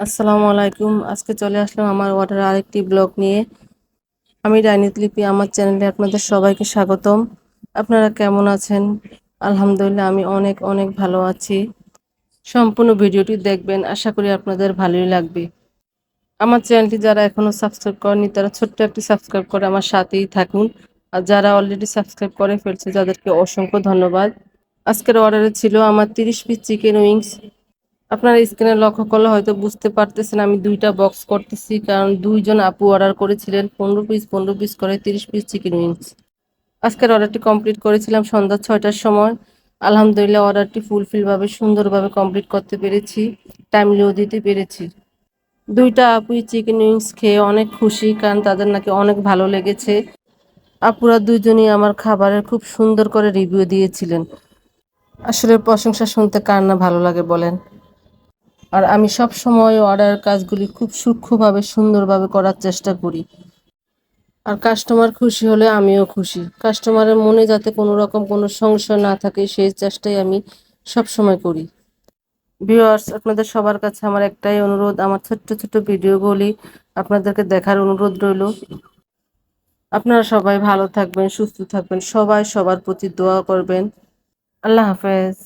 আসসালামু আলাইকুম। আজকে চলে আসলাম আমার অর্ডার আরেকটি ব্লগ নিয়ে। আমি ডাইনিত লিপি, আমার চ্যানেলে আপনাদের সবাইকে স্বাগতম। আপনারা কেমন আছেন? আলহামদুলিল্লাহ, আমি অনেক অনেক ভালো আছি। সম্পূর্ণ ভিডিওটি দেখবেন, আশা করি আপনাদের ভালোই লাগবে। আমার চ্যানেলটি যারা এখনও সাবস্ক্রাইব করেনি তারা ছোট্ট একটি সাবস্ক্রাইব করে আমার সাথেই থাকুন। আর যারা অলরেডি সাবস্ক্রাইব করে ফেলছে যাদেরকে অসংখ্য ধন্যবাদ। আজকের অর্ডারে ছিল আমার তিরিশ পিস চিকেন উইংস আপনারা স্ক্রিনে লক্ষ্য করলে হয়তো বুঝতে পারতেছেন, আমি দুইটা বক্স করতেছি। কারণ দুইজন আপু অর্ডার করেছিলেন, পনেরো পিস পনেরো পিস করে তিরিশ পিস চিকেন উইংস আজকের অর্ডারটি কমপ্লিট করেছিলাম সন্ধ্যা ছয়টার সময়। আলহামদুলিল্লাহ অর্ডারটি ফুলফিলভাবে সুন্দরভাবে কমপ্লিট করতে পেরেছি টাইমলিও দিতে পেরেছি। দুইটা আপুই চিকেন উইংস খেয়ে অনেক খুশি, কারণ তাদের নাকি অনেক ভালো লেগেছে। আপুরা দুজনই আমার খাবারের খুব সুন্দর করে রিভিউ দিয়েছিলেন। আসলে প্রশংসা শুনতে কার না ভালো লাগে বলেন? আর আমি সব সময় অর্ডার কাজগুলি খুব সূক্ষ্মভাবে, সুন্দরভাবে করার চেষ্টা করি। আর কাস্টমার খুশি হলে আমিও খুশি। কাস্টমারের মনে যাতে কোনো রকম কোনো সংশয় না থাকে, সেই চেষ্টাই আমি সব সময় করি। ভিউয়ার্স, আপনাদের সবার কাছে আমার একটাই অনুরোধ, আমার ছোট্ট ছোট্ট ভিডিওগুলি আপনাদেরকে দেখার অনুরোধ রইল। আপনারা সবাই ভালো থাকবেন, সুস্থ থাকবেন, সবাই সবার প্রতি দোয়া করবেন। আল্লাহ হাফেজ।